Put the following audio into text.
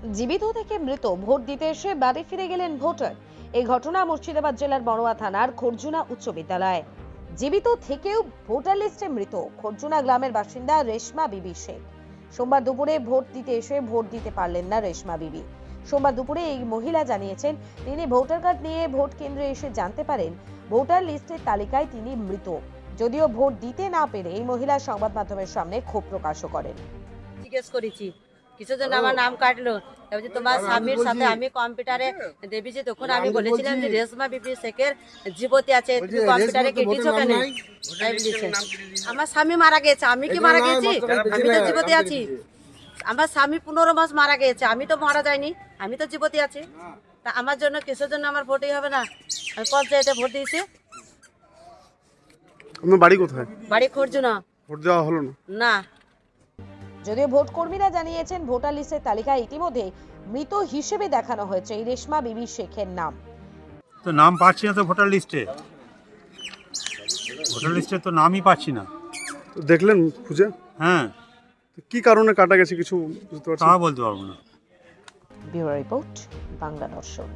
জীবিত থেকে মৃত, ভোট দিতে এসে বাড়ি ফিরে গেলেন ভোটার। এই ঘটনা মুর্শিদাবাদ জেলার বড়ুয়া থানার খরজুনা উচ্চ বিদ্যালয়। জীবিত থেকেও ভোটার লিস্টে মৃত, খরজুনা গ্রামের বাসিন্দা রেশমা বিবি শেখ। সোমবার দুপুরে ভোট দিতে এসে ভোট দিতে পারলেন না রেশমা বিবি। সোমবার দুপুরে এই মহিলা জানিয়েছেন, তিনি ভোটার কার্ড নিয়ে ভোট কেন্দ্রে এসে জানতে পারেন, ভোটার লিস্টের তালিকায় তিনি মৃত। যদিও ভোট দিতে না পেরে এই মহিলা সংবাদ মাধ্যমের সামনে ক্ষোভ প্রকাশও করেন। জিজ্ঞেস করেছি কিছুজন আমার নাম কাটলো। এবার তোমার স্বামীর সাথে আমি কম্পিউটারে দেখেছি তখন আমি বলেছিলাম যে রেশমা বিবি শেখের জীবতী আছে তুমি কম্পিউটারে কেটেছো কেন? আমার স্বামী মারা গেছে আমি কি মারা গেছি? আমি তো জীবতী আছি। আমার স্বামী পনেরো মাস মারা গেছে আমি তো মারা যাইনি আমি তো জীবতী আছি। তা আমার জন্য কিসের জন্য আমার ভোটই হবে না। আমি পঞ্চায়েতে ভোট দিয়েছি। আপনার বাড়ি কোথায়? বাড়ি খুঁজছো না ভোট দেওয়া হলো না? না। যদিও ভোট কর্মীরা জানিয়েছেন ভোটার লিস্টের তালিকায় ইতিমধ্যে মৃত হিসেবে দেখানো হয়েছে। এই রেশমা বিবি শেখের নাম। তো নাম পাচ্ছি না তো ভোটার লিস্টে? ভোটার লিস্টে তো নামই পাচ্ছি না। তো দেখলেন খুঁজে? হ্যাঁ। তো কি কারণে কাটা গেছে কিছু বুঝতে তা পারছেন বলতে পারব না। ব্যুরো রিপোর্ট বাংলা দর্শন।